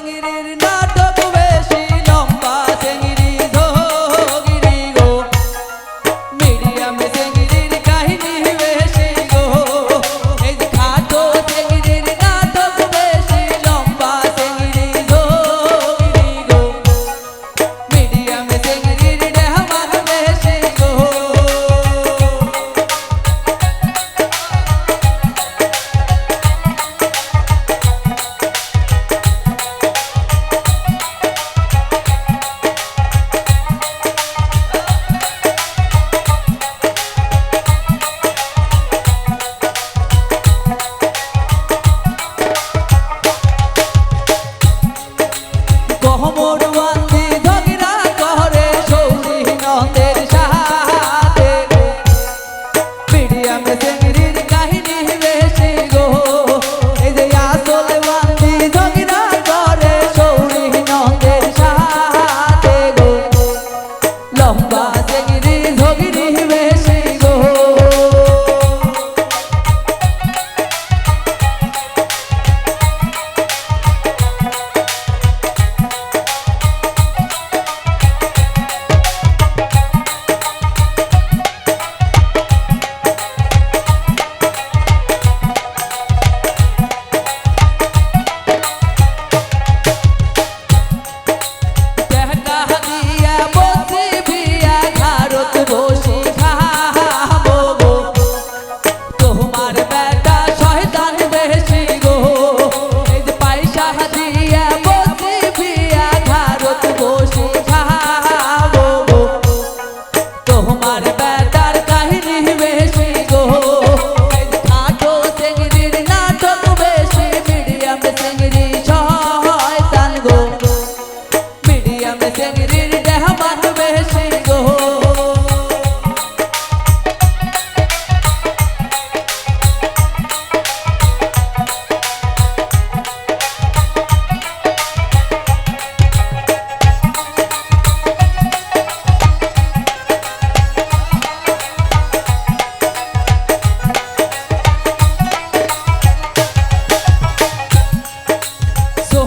singing it.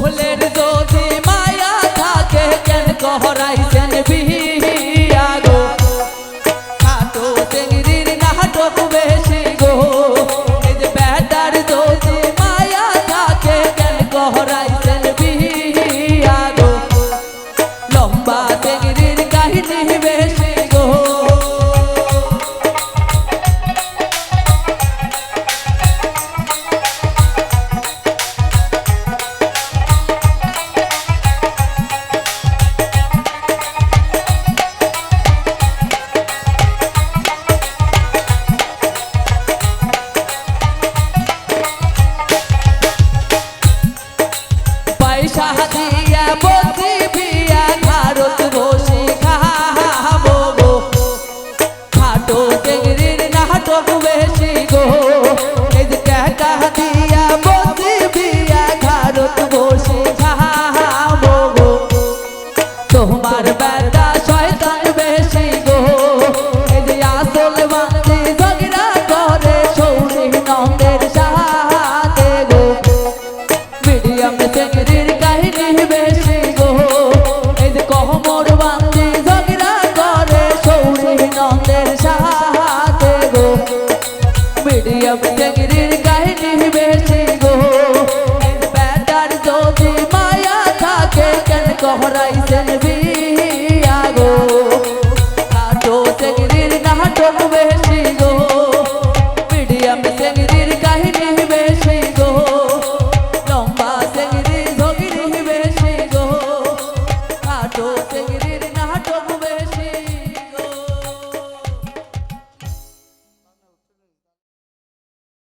मोहलेर जोधी माया था के जन कोहराई से মরিয়ম চেংড়ির কাহিনী বেশি গো বেটার যদি মায়া থাকে কেন কহরাইছেন বীর